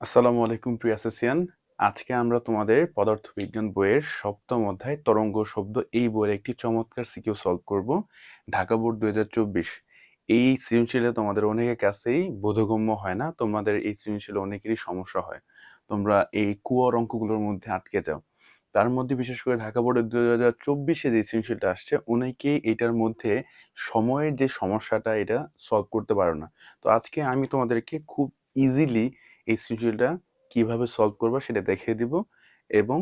আসসালামু আলাইকুম প্রিয় অ্যাসোসিয়ান আজকে আমরা তোমাদের পদার্থবিজ্ঞান বইয়ের সপ্তম অধ্যায় তরঙ্গ শব্দ এই বইয়ের একটি চমৎকার সিকিউ সলভ করব, ঢাকা বোর্ড দু হাজার চব্বিশ। এই সৃজনশীলে তোমাদের অনেকের কাছেই বোধগম্য হয় না, তোমাদের এই সৃজনশীলে অনেকেরই সমস্যা হয়। তোমরা এই কুয়ার অঙ্কগুলোর মধ্যে আটকে যাও। তার মধ্যে বিশেষ করে ঢাকা বোর্ডের দুই হাজার চব্বিশে যে সৃজনশীলটা আসছে, অনেকেই এটার মধ্যে সময়ের যে সমস্যাটা, এটা সলভ করতে পারো না। তো আজকে আমি তোমাদেরকে খুব ইজিলি এই সৃজনশীলটা কীভাবে সলভ করবা সেটা দেখিয়ে দিব এবং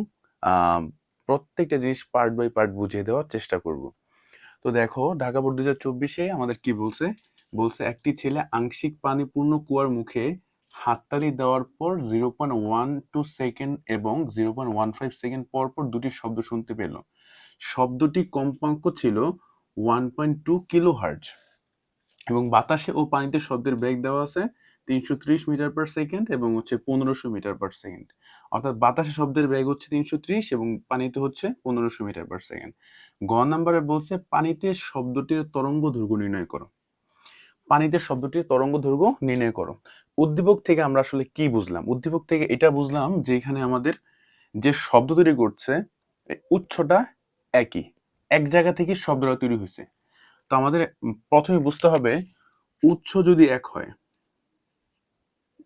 প্রত্যেকটা জিনিস পার্ট বাই পার্ট বুঝিয়ে দেওয়ার চেষ্টা করব। তো দেখো, ঢাকা বোর্ড দু হাজার চব্বিশে আমাদের কি বলছে? বলছে, একটি ছেলে আংশিক পানিপূর্ণ কুয়ার মুখে হাততালি দেওয়ার পর zero point one two second এবং zero point one five second পর পর দুটি শব্দ শুনতে পেল। শব্দটি কম্পাঙ্ক ছিল one point two kilo hertz এবং বাতাসে ও পানিতে শব্দের বেগ দেওয়া আছে। তিনশো ত্রিশ মিটার পার সেকেন্ড এবং হচ্ছে পনেরোশো মিটার পার সেকেন্ড অর্থাৎ বাতাসে শব্দের বেগ হচ্ছে তিনশো ত্রিশ এবং পানিতে হচ্ছে পনেরোশো মিটার পার সেকেন্ড গ নাম্বারে বলছে পানিতে শব্দটির তরঙ্গ দৈর্ঘ্য নির্ণয় করো। পানিতে শব্দটির তরঙ্গ দৈর্ঘ্য নির্ণয় করো। উদ্দীপক থেকে আমরা আসলে কি বুঝলাম? উদ্দীপক থেকে এটা বুঝলাম যে এখানে আমাদের যে শব্দ তৈরি করছে উচ্চটা একই। এক জায়গা থেকে শব্দটা তৈরি হয়েছে। তো আমাদের প্রথমে বুঝতে হবে, উৎস যদি এক হয়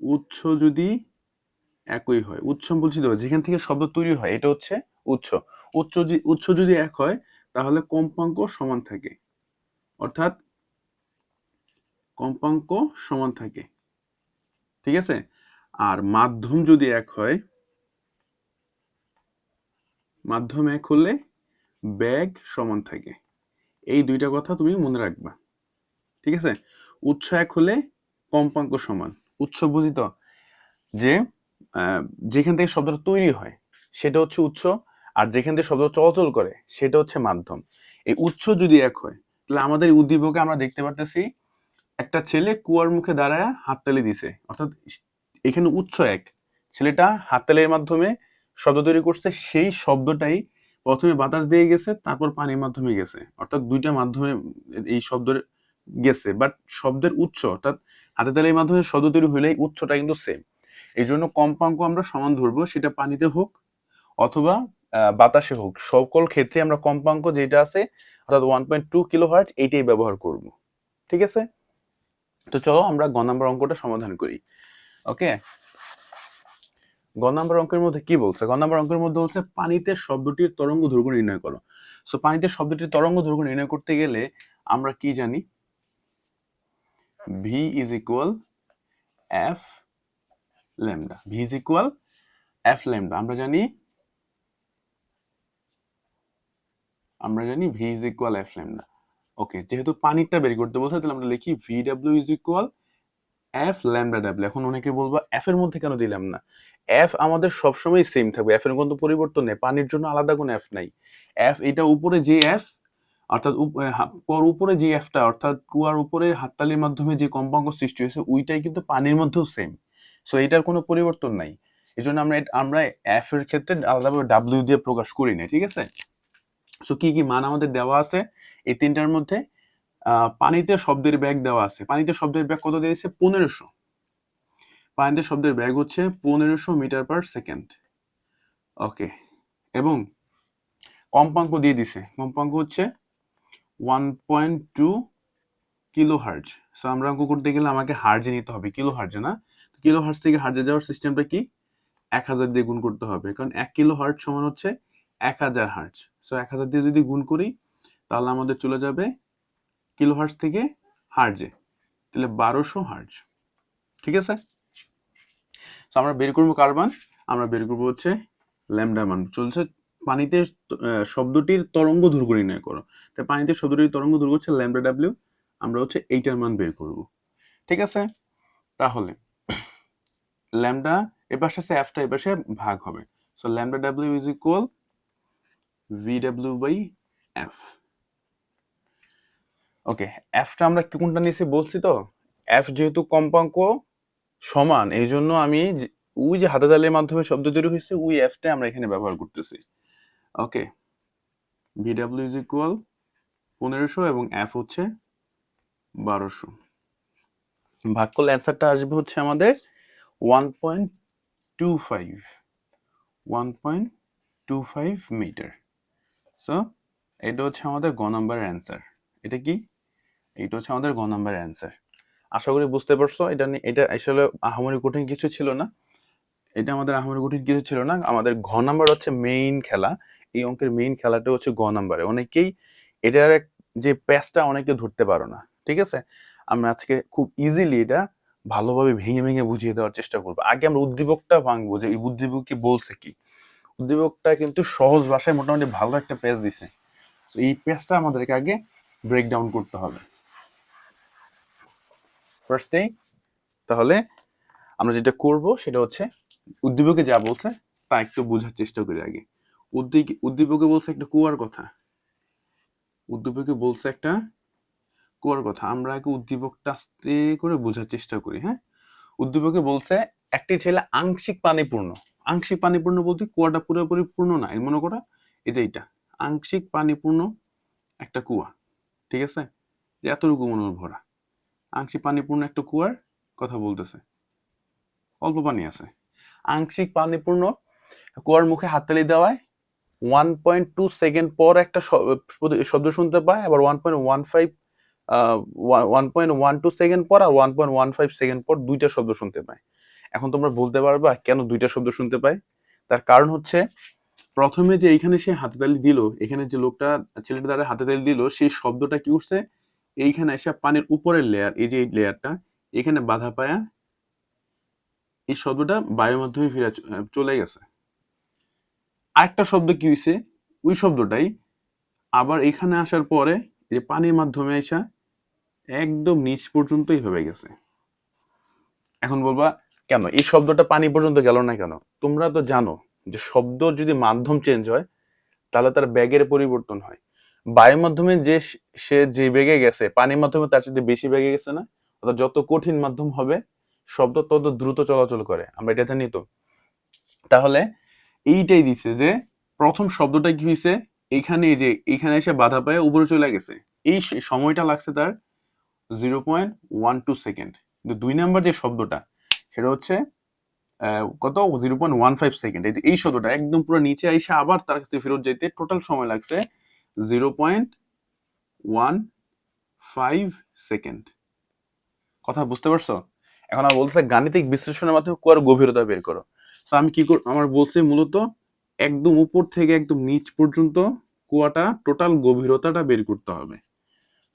উৎস যদি একই হয়, উৎস বলছি তো যেখান থেকে শব্দ তৈরি হয়, এটা হচ্ছে উৎস। উৎস উৎস যদি এক হয়, তাহলে কম্পাঙ্ক সমান থাকে। অর্থাৎ কম্পাঙ্ক সমান থাকে। ঠিক আছে? আর মাধ্যম যদি এক হয়, মাধ্যম এক হলে ব্যাগ সমান থাকে। এই দুইটা কথা তুমি মনে রাখবা। ঠিক আছে? উৎস এক হলে কম্পাঙ্ক সমান। উৎস বুঝিত যে যেখান থেকে শব্দটা তৈরি হয়, সেটা হচ্ছে উৎস, আর যেখান থেকে শব্দ চলাচল করে, সেটা হচ্ছে মাধ্যম। এই উৎস যদি এক হয়, তাহলে আমাদের উদ্দীপকে আমরা দেখতে পারতেছি, একটা ছেলে কুয়ার মুখে দাঁড়ায় হাততালি দিছে। অর্থাৎ এখানে উৎস এক। ছেলেটা হাততালির মাধ্যমে শব্দ তৈরি করছে, সেই শব্দটাই প্রথমে বাতাস দিয়ে গেছে, তারপর পানির মাধ্যমে গেছে। অর্থাৎ দুইটা মাধ্যমে এই শব্দের গেছে। বাট শব্দের উৎস, অর্থাৎ হাতে তালির মাধ্যমে শব্দ তৈরি এই উৎসটা কিন্তু সেম এই জন্য কম্পাঙ্ক আমরা সমান ধরবো, সেটা পানিতে হোক অথবা বাতাসে হোক। সকল ক্ষেত্রে আমরা কম্পাঙ্ক যেটা আছে, অর্থাৎ one point two kilo hertz এইটাই ব্যবহার করব। ঠিক আছে? তো চলো আমরা গ নাম্বার অঙ্কটা সমাধান করি। ওকে? গ নাম্বার অঙ্কের মধ্যে কি বলছে? গ নাম্বার অঙ্কের মধ্যে বলছে, পানিতে শব্দটির তরঙ্গ দৈর্ঘ্য নির্ণয় করো। সো পানিতে শব্দটির তরঙ্গ দৈর্ঘ্য নির্ণয় করতে গেলে আমরা কি জানি? V is equal F lambda V is equal F lambda আমরা জানি আমরা জানি V is equal F lambda okay যেহেতু পানিটা বের করতে বলছে, তাহলে আমরা লিখি V W is equal F lambda W এখন অনেকে বলব এফ এর মধ্যে কেন দিলাম না? এফ আমাদের সবসময় সেম থাকবে। এফ এর কোনো পরিবর্তন নেই। পানির জন্য আলাদা কোনো এফ নাই। এফ এটা উপরে যে এফ অর্থাৎ কুয়ার উপরে যে এফটা অর্থাৎ কুয়ার উপরে হাততালির মাধ্যমে যে কম্পাঙ্ক সৃষ্টি হয়েছে, ওইটাই কিন্তু পানির মধ্যেও সেম সো এটার কোনো পরিবর্তন নাই। এই জন্য আমরা আমরা এফ এর ক্ষেত্রে আলাদাভাবে ডাব্লিউ দিয়ে প্রকাশ করি না ঠিক আছে? সো কি কি মান আমাদের দেওয়া আছে? এই তিনটার মধ্যে পানিতে শব্দের ব্যাগ দেওয়া আছে। পানিতে শব্দের ব্যাগ কত দিয়েছে? পনেরোশো। পানিতে শব্দের ব্যাগ হচ্ছে পনেরোশো মিটার পার সেকেন্ড। ওকে এবং কম্পাঙ্ক দিয়ে দিছে। কম্পাঙ্ক হচ্ছে one point two kilo hertz so আমরা অঙ্ক করতে গেলে আমাকে হার্জে নিতে হবে কিলো হার্জে না? কিলো হার্জ থেকে হার্জে যাওয়ার সিস্টেমটা কি? এক হাজার দিয়ে গুণ করতে হবে, কারণ এক কিলো হার্জ সমান হচ্ছে এক হাজার হার্জ সো এক হাজার দিয়ে যদি গুণ করি, তাহলে আমাদের চলে যাবে কিলো হার্জ থেকে হার্জে তাহলে বারোশো হার্জ ঠিক আছে? তো আমরা বের করব কার মান আমরা বের করব হচ্ছে ল্যামডা মান। চলছে পানিতে শব্দটির তরঙ্গ দৈর্ঘ্য নির্ণয় করো। তাই পানিতে শব্দটির তরঙ্গ দৈর্ঘ্য হচ্ছে ল্যামডা ডাব্লিউ আমরা হচ্ছে এইটার মান বের করব। ঠিক আছে? তাহলে ল্যামডা এপাশে আছে এফটা এপাশে ভাগ হবে। So lambda W is equal V W by F okay এফটা আমরা কোনটা নিয়েছি বলছি তো? এফ যেহেতু কম্পাঙ্ক সমান এই জন্য আমি ওই যে হাতে তালের মাধ্যমে শব্দ তৈরি হয়েছে, ওই এফটা আমরা এখানে ব্যবহার করতেছি। Okay V W is equal পনেরোশো এবং এফ হচ্ছে বারোশো। ভাগ করলে অ্যান্সারটা আসবে হচ্ছে আমাদের one point two five one point two five meter. So এটা হচ্ছে আমাদের গ নাম্বারের অ্যান্সার। এটা কি? এটা হচ্ছে আমাদের গ নাম্বারের অ্যান্সার। আশা করি বুঝতে পারছ, এটা এটা আসলে আহামরি কঠিন কিছু ছিল না। এটা আমাদের আহামরি কঠিন কিছু ছিল না। আমাদের ঘ নাম্বার হচ্ছে মেইন খেলা। এই অঙ্কের মেইন খেলাটা হচ্ছে গ নাম্বারে অনেকেই এটার যে প্যাচটা অনেকে ধরতে পারো না, ঠিক আছে? আমরা আজকে খুব ইজিলি এটা ভালোভাবে ভেঙে ভেঙে বুঝিয়ে দেওয়ার চেষ্টা করব। আগে আমরা উদ্দীপকটা ভাঙবো যে এই উদ্দীপক কি বলছে কি? উদ্দীপকটা কিন্তু সহজ ভাষায় মোটামুটি ভালো একটা পেজ দিছে। এই পেজটা আমাদেরকে আগে ব্রেক ডাউন করতে হবে। ফার্স্টেই তাহলে আমরা যেটা করব সেটা হচ্ছে উদ্দীপকে যা বলছে তা একটু বোঝার চেষ্টা করি আগে। উদ্দীপ উদ্দীপকে বলছে একটা কুয়ার কথা। উদ্দীপকে বলছে একটা কুয়ার কথা। আমরা আগে উদ্দীপকটা আস্তে করে বোঝার চেষ্টা করি হ্যাঁ? উদ্দীপকে বলছে, একটি ছেলে আংশিক পানিপূর্ণ। আংশিক পানিপূর্ণ বলতে কুয়াটা পুরোপুরি পূর্ণ না মনে করা এই যে এইটা। আংশিক পানিপূর্ণ একটা কুয়া, ঠিক আছে? যে এতটুকু মনে ভরা আংশিক পানিপূর্ণ একটা কুয়ার কথা বলতেছে। অল্প পানি আছে। আংশিক পানিপূর্ণ কুয়ার মুখে হাততালি দেওয়ায় ওয়ান পয়েন্ট টু সেকেন্ড পর একটা শব্দ শুনতে পায়, আবার one point one five one point one two second পর আর one point one five second পর দুইটা শব্দ শুনতে পায়। এখন তোমরা বলতে পারবা কেন দুইটা শব্দ শুনতে পায়? তার কারণ হচ্ছে, প্রথমে যে এইখানে সে হাতেতালি দিল, এখানে যে লোকটা, ছেলেটা দ্বারা হাতেতালি দিল সেই শব্দটা কি উঠছে? এইখানে এসে পানির উপরের লেয়ার এই যে এই লেয়ারটা এখানে বাধা পায়া এই শব্দটা বায়ুর মাধ্যমে ফিরে চলে গেছে। আরেকটা শব্দ কি হয়েছে ওই শব্দটাই। আবার এখানে আসার পরে যে পানির মাধ্যমে আসা একদম নিচ পর্যন্তই হয়ে গেছে। এখন বলবা, কেন? এই শব্দটা পানি পর্যন্ত গেল না কেন? তোমরা তো জানো যে শব্দ যদি মাধ্যম চেঞ্জ হয়, তাহলে তার ব্যাগের পরিবর্তন হয়। বায়ুর মাধ্যমে যে সে যে বেগে গেছে, পানির মাধ্যমে তার সাথে বেশি বেগে গেছে না? অর্থাৎ যত কঠিন মাধ্যম হবে, শব্দ তত দ্রুত চলাচল করে। আমরা এটা জানি তো। তাহলে এইটাই দিছে যে প্রথম শব্দটা কি হয়েছে এইখানে এই যে এইখানে এসে বাধা পায়, উপরে চলে গেছে। এই সময়টা লাগছে তার zero point one two second. কিন্তু দুই নাম্বার যে শব্দটা, সেটা হচ্ছে কত? Zero point one five second. এই যে, এই শব্দটা একদম পুরো নিচে এসে আবার তার কাছে ফেরত যেতে টোটাল সময় লাগছে zero point one five second. কথা বুঝতে পারছ? এখন বলছে গাণিতিক বিশ্লেষণের মাধ্যমে কুয়ার গভীরতা বের করো। তো আমি কি কর, আমার বলছে মূলত একদম উপর থেকে একদম নিচ পর্যন্ত কুয়াটা টোটাল গভীরতাটা বের করতে হবে।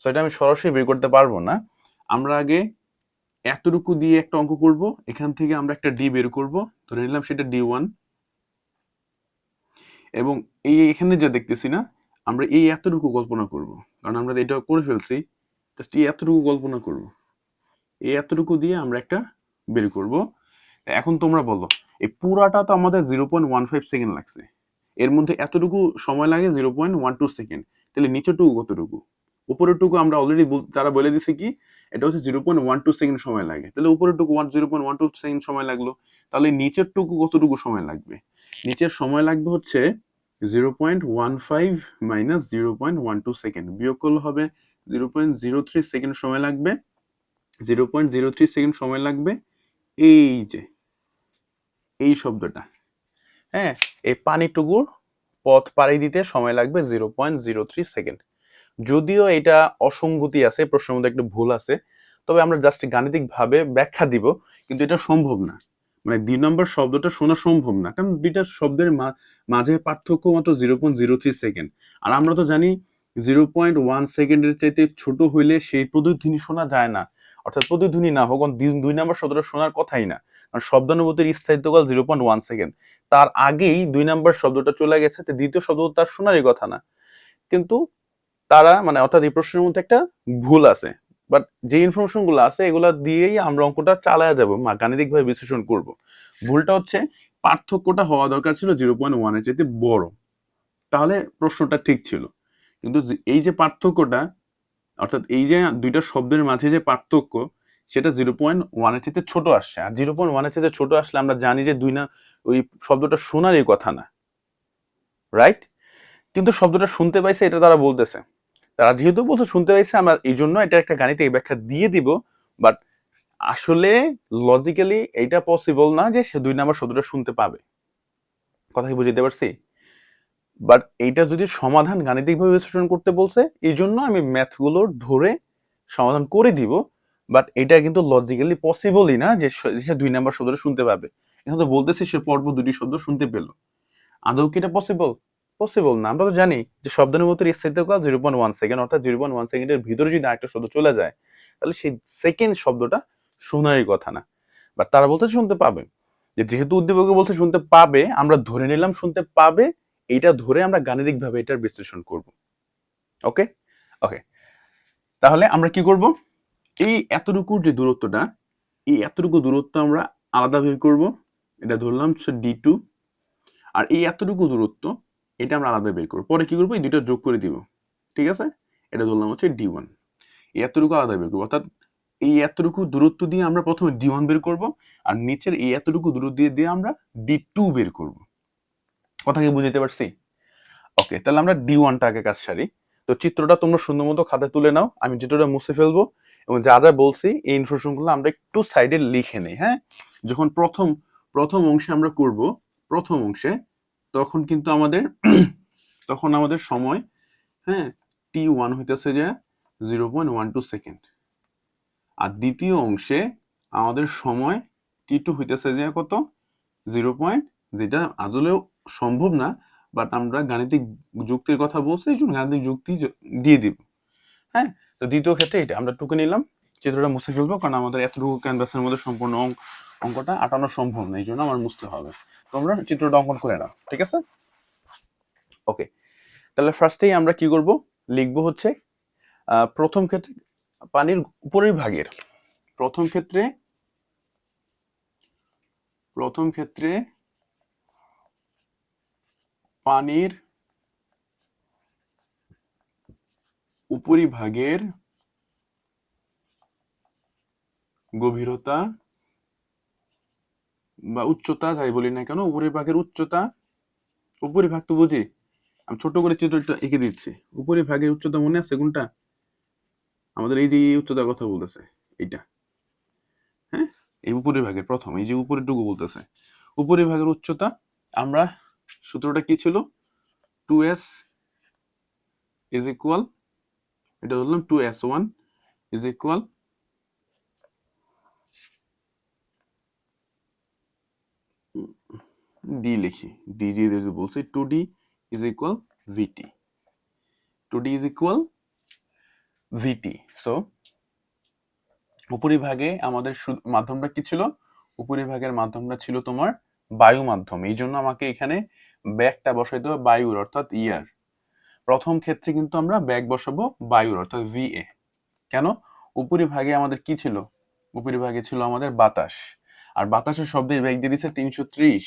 সো এটা আমি সরাসরি বের করতে পারব না। আমরা আগে এতটুকু দিয়ে একটা অঙ্ক করব। এখান থেকে আমরা একটা ডি বের করব। ধরে নিলাম সেটা ডি ওয়ান এবং এই এখানে যে দেখতেছি না, আমরা এই এতটুকু কল্পনা করব। কারণ আমরা এটা করে ফেলছি। জাস্ট এই এতটুকু কল্পনা করব। এই এতটুকু দিয়ে আমরা একটা বের করব। এখন তোমরা বলো এই পুরাটা তো আমাদের zero point one five second লাগছে। এর মধ্যে এতটুকু সময় লাগে zero point one two second তাহলে নিচেটুকু কতটুকু? উপরেরটুকু আমরা অলরেডি তারা বলে দিছে কি, এটা হচ্ছে zero point one two second সময় লাগে। তাহলে উপরেরটুকু one zero point one two second সময় লাগল। তাহলে নিচেরটুকু কতটুকু সময় লাগবে? নিচের সময় লাগবে হচ্ছে zero point one five minus zero point one two second বিয়োগ করলে হবে zero point zero three second সময় লাগবে। Zero point zero three second সময় লাগবে। এই যে এই শব্দটা। হ্যাঁ এই পানিটুকুর পথ পাড়ি দিতে সময় লাগবে zero point zero three second যদিও এটা অসঙ্গতি আছে প্রশ্নের মধ্যে একটা ভুল আছে, তবে আমরা জাস্ট গাণিতিক ভাবে ব্যাখ্যা দিব, কিন্তু এটা সম্ভব না। মানে দুই নম্বর শব্দটা শোনা সম্ভব না, কারণ দুইটা শব্দের মাঝে পার্থক্য মাত্র zero point zero three second আর আমরা তো জানি জিরো পয়েন্ট ওয়ান সেকেন্ডের চাইতে ছোট হইলে সেই প্রতিধ্বনি শোনা যায় না। অর্থাৎ প্রতিধ্বনি না হোক দুই নম্বর শব্দটা শোনার কথাই না। শব্দানুভূতির স্থায়িত্বকাল জিরো পয়েন্ট ওয়ান সেকেন্ড তার আগেই দুই নম্বর শব্দটা চলে গেছে দ্বিতীয় শব্দ তার শোনারই কথা না। কিন্তু তারা মানে অর্থাৎ এই প্রশ্নের মধ্যে একটা ভুল আছে। বাট যে ইনফরমেশনগুলো আছে, এগুলা দিয়েই আমরা অঙ্কটা চালায়া যাব, মা গাণিতিক ভাবে বিশ্লেষণ করব। ভুলটা হচ্ছে, পার্থক্যটা হওয়া দরকার ছিল জিরো পয়েন্ট ওয়ানের চাইতে বড়। তাহলে প্রশ্নটা ঠিক ছিল। কিন্তু এই যে পার্থক্যটা, অর্থাৎ এই যে দুইটা শব্দের মাঝে যে পার্থক্য সেটা জিরো পয়েন্ট ওয়ানের চাইতে ছোট আসছে। আর জিরো পয়েন্ট ওয়ানের চাইতে ছোট আসলে আমরা জানি যে দুই না, ওই শব্দটা শোনারই কথা না। রাইট কিন্তু শব্দটা শুনতে পাইছে এটা তারা বলতেছে। তারা যেহেতু বলছে শুনতে পাইছে, আমরা এই জন্য এটা একটা গাণিতিক ব্যাখ্যা দিয়ে দিব। বাট আসলে লজিক্যালি এটা পসিবল না যে সে দুই নাম্বার শব্দটা শুনতে পাবে। কথা কি বুঝতে পারছি? বাট এইটা যদি সমাধান গাণিতিকভাবে বিশ্লেষণ করতে বলছে, এই জন্য আমি ম্যাথগুলো ধরে সমাধান করে দিব। বাট এটা কিন্তু লজিক্যালি পসিবলই না যে সে দুই নাম্বার শব্দটা শুনতে পাবে। এখন তো বলতেছি সে পর্ব দুটি শব্দ শুনতে পেল। আদৌ কি এটা পসিবল পসিবল না। আমরা তো জানি যে শব্দের মতো স্থিতিকাল জিরো পয়েন্ট ওয়ান সেকেন্ড অর্থাৎ জিরো পয়েন্ট ওয়ান সেকেন্ডের ভিতরে যদি আরেকটা শব্দ চলে যায়, তাহলে সেই সেকেন্ড শব্দটা শোনারই কথা না। বাট তারা বলতে শুনতে পাবে। যে যেহেতু উদ্দীপকে বলছে শুনতে পাবে, আমরা ধরে নিলাম শুনতে পাবে এইটা ধরে আমরা গাণিতিক ভাবে এটার বিশ্লেষণ করব। ওকে ওকে তাহলে আমরা কি করব? এই এতটুকুর যে দূরত্বটা, এই এতটুকু দূরত্ব আমরা আলাদা বের করব। এটা ধরলাম ডি টু আর এই এতটুকু দূরত্ব, এটা আমরা আলাদা বের করব। পরে কি করব? এই দুটো যোগ করে দিব। ঠিক আছে? এটা ধরলাম হচ্ছে ডি ওয়ান এই এতটুকু আলাদা বের করব। অর্থাৎ এই এতটুকু দূরত্ব দিয়ে আমরা প্রথমে ডি ওয়ান বের করব আর নিচের এই এতটুকু দূরত্ব দিয়ে দিয়ে আমরা ডি টু বের করব। কথা কি বুঝতে পারছি? ওকে, তাহলে আমরা ডি ওয়ানটা আগে কাজ সারি। তো চিত্রটা তোমরা সুন্দর মতো খাতায় তুলে নাও। আমি চিত্রটা মুছে ফেলব। এবং যা যা বলছি, এই ইনফরমেশনগুলো আমরা একটু সাইডে লিখে নেই হ্যাঁ? যখন প্রথম প্রথম অংশে আমরা করব, প্রথম অংশে, তখন কিন্তু আমাদের, তখন আমাদের সময় হ্যাঁ টি ওয়ান হইতেছে যে zero point one two second আর দ্বিতীয় অংশে আমাদের সময় টি টু হইতেছে যে কত? জিরো পয়েন্ট যেটা আসলেও সম্ভব না বাট আমরা গাণিতিক যুক্তির কথা বলছি, এই জন্য গাণিতিক যুক্তি দিয়ে দিব হ্যাঁ? তো দ্বিতীয় ক্ষেত্রে এটা, আমরা টুকে নিলাম, চিত্রটা মুছে ফেলব, কারণ আমাদের এতটুকু ক্যানভাসের মধ্যে সম্পূর্ণ অঙ্ক অঙ্কটা আটানো সম্ভব না, এই জন্য আমার মুছতে হবে। তোমরা চিত্রটা অঙ্কন করে নাও, ঠিক আছে? ওকে তাহলে ফার্স্টেই আমরা কি করব? লিখব হচ্ছে প্রথম ক্ষেত্রে পানির উপরের ভাগের, প্রথম ক্ষেত্রে প্রথম ক্ষেত্রে পানির উপরিভাগের গভীরতা বা উচ্চতা, যাই বলি না কেন, উপরিভাগের উচ্চতা, উপরিভাগ তো বুঝি। আমি ছোট করে চিত্রটা এঁকে দিচ্ছি। উপরিভাগের উচ্চতা মনে আছে কোনটা? আমাদের এই যে উচ্চতার কথা বলতেছে, এইটা। হ্যাঁ? এই উপরিভাগের প্রথম, এই যে উপরেরটুকু বলতেছে। উপরিভাগের উচ্চতা, আমরা সূত্রটা কি ছিল? টু এস ইজ ইকুয়াল এটা ধরলাম two S one is equal D লিখি। ডি যদি বলছে two D is equal VT two D is equal VT so উপরিভাগে আমাদের মাধ্যমটা কি ছিল? উপরিভাগের মাধ্যমটা ছিল তোমার বায়ু মাধ্যম এই জন্য আমাকে এখানে ব্যাগটা বসাইতে হবে, বায়ুর, অর্থাৎ ইয়ার। প্রথম ক্ষেত্রে কিন্তু আমরা ব্যাগ বসাবো বায়ুর, অর্থাৎ ভিএ কেন? উপরিভাগে আমাদের কি ছিল? উপরিভাগে ছিল আমাদের বাতাস। আর বাতাসের শব্দের বেগ দিয়ে দিচ্ছে তিনশো ত্রিশ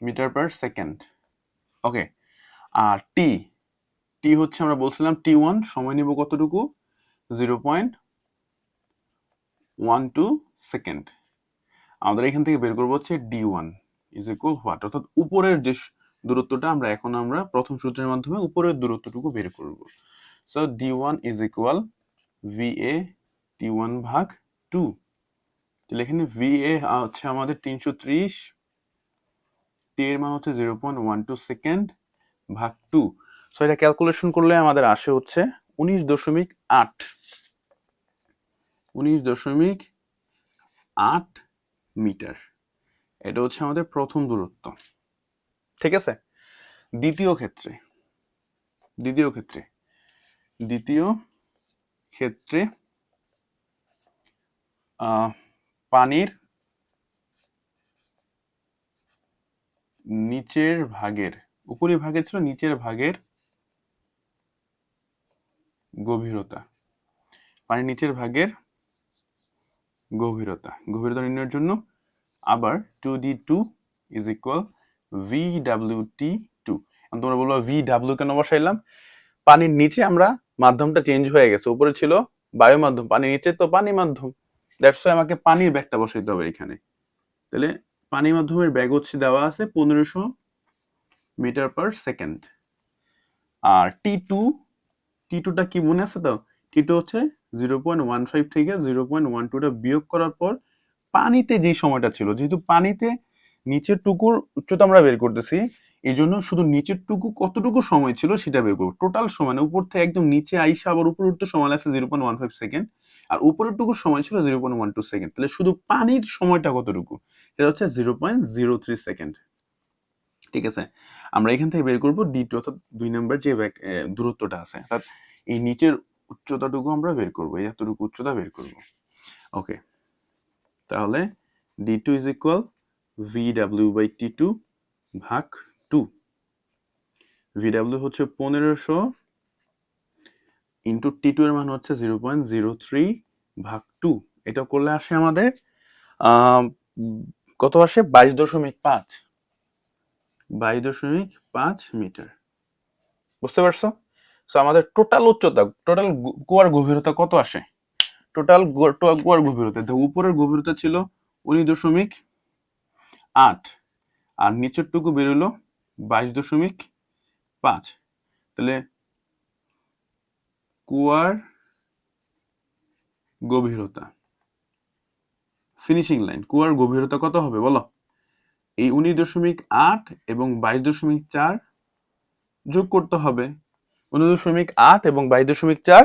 মিটার পার সেকেন্ড। ওকে, আর টি টি হচ্ছে আমরা বলছিলাম টি ওয়ান সময় নিব কতটুকু? Zero point one two second. আমাদের এখান থেকে বের করব হচ্ছে D one is equal what অর্থাৎ উপরের যে দূরত্বটা আমরা এখন আমরা প্রথম সূত্রের মাধ্যমে উপরের দূরত্বটুকু বের করব। So D one is equal V A T one ভাগ টু তাহলে এখানে ভি এ হচ্ছে আমাদের তিনশো ত্রিশ টি এর মান হচ্ছে zero point one two second ভাগ টু সো এটা ক্যালকুলেশন করলে আমাদের আসে হচ্ছে উনিশ দশমিক আট। উনিশ দশমিক আট মিটার। এটা হচ্ছে আমাদের প্রথম দূরত্ব। ঠিক আছে? দ্বিতীয় ক্ষেত্রে দ্বিতীয় ক্ষেত্রে দ্বিতীয় ক্ষেত্রে পানির নিচের ভাগের উপরি ভাগের ছিল নিচের ভাগের গভীরতা। পানির নিচের ভাগের গভীরতা। গভীরতা নির্ণয়ের জন্য আবার two D two is equal V W T two তোমরা বলব ভি ডাব্লিউ কেন বসাইলাম? পানির নিচে আমরা মাধ্যমটা চেঞ্জ হয়ে গেছে। উপরে ছিল বায়ু মাধ্যম পানির নিচে তো পানি মাধ্যম। দ্যাটস আমাকে পানির ব্যাগটা বসাইতে হবে এখানে। তাহলে পানি মাধ্যমের ব্যাগ হচ্ছে দেওয়া আছে পনেরোশো মিটার পার সেকেন্ড। আর টি টু টি টুটা কি মনে আছে তো? টি টু হচ্ছে জিরো পয়েন্ট ওয়ান ফাইভ থেকে জিরো পয়েন্ট ওয়ান টুটা বিয়োগ করার পর পানিতে যেই সময়টা ছিল, যেহেতু পানিতে নিচের টুকুর উচ্চতা আমরা বের করতেছি, এই জন্য শুধু নিচের টুকু কতটুকু সময় ছিল সেটা বের করব। টোটাল সময় উপর থেকে একদম নিচে আইসা আবার উপরে উঠতে সময় লাগছে zero point one five second আর উপরের টুকুর সময় ছিল zero point one two second তাহলে শুধু পানির সময়টা কতটুকু? এটা হচ্ছে zero point zero three second ঠিক আছে? আমরা এখান থেকে বের করব ডি টু অর্থাৎ দুই নম্বর যে দূরত্বটা আছে, অর্থাৎ এই নিচের উচ্চতাটুকু আমরা বের করব, এই এতটুকু উচ্চতা বের করব। ওকে তাহলে D two is equal V W by T two ভাগ টু ভি ডাব্লিউ হচ্ছে পনেরোশো ইন্টু টি টু এর মান হচ্ছে জিরো পয়েন্ট জিরো থ্রি ভাগ টু এটা করলে আসে আমাদের আম, কত আসে? বাইশ দশমিক পাঁচ। বাইশ দশমিক পাঁচ মিটার। বুঝতে পারছ? তো আমাদের টোটাল উচ্চতা টোটাল কুয়ার গভীরতা কত আসে? টোটাল কুয়ার গভীরতা উপরের গভীরতা ছিল উনিশ দশমিক আট। আর নিচের টুকু বেরোলো বাইশ দশমিক পাঁচ। তাহলে কুয়ার গভীরতা। ফিনিশিং লাইন কুয়ার গভীরতা কত হবে বলো? এই উনিশ দশমিক আট এবং বাইশ দশমিক চার যোগ করতে হবে। উনিশ দশমিক আট এবং বাইশ দশমিক চার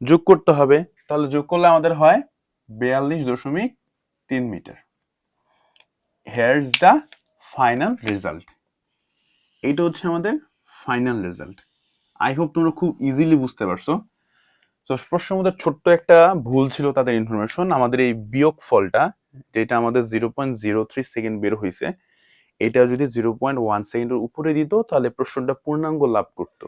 যোগ করতে হবে। তাহলে যোগ করলে আমাদের হয় বিয়াল্লিশ দশমিক তিন metre. Here is the final result এইটা হচ্ছে আমাদের ফাইনাল রেজাল্ট আই হোপ তোমরা খুব ইজিলি বুঝতে পারছ। তো প্রশ্নের মধ্যে ছোট্ট একটা ভুল ছিল তাদের ইনফরমেশন আমাদের এই বিয়োগ ফলটা, যেটা আমাদের zero point zero three second বের হয়েছে, এটা যদি জিরো পয়েন্ট ওয়ান সেকেন্ডের উপরে দিত, তাহলে প্রশ্নটা পূর্ণাঙ্গ লাভ করতো।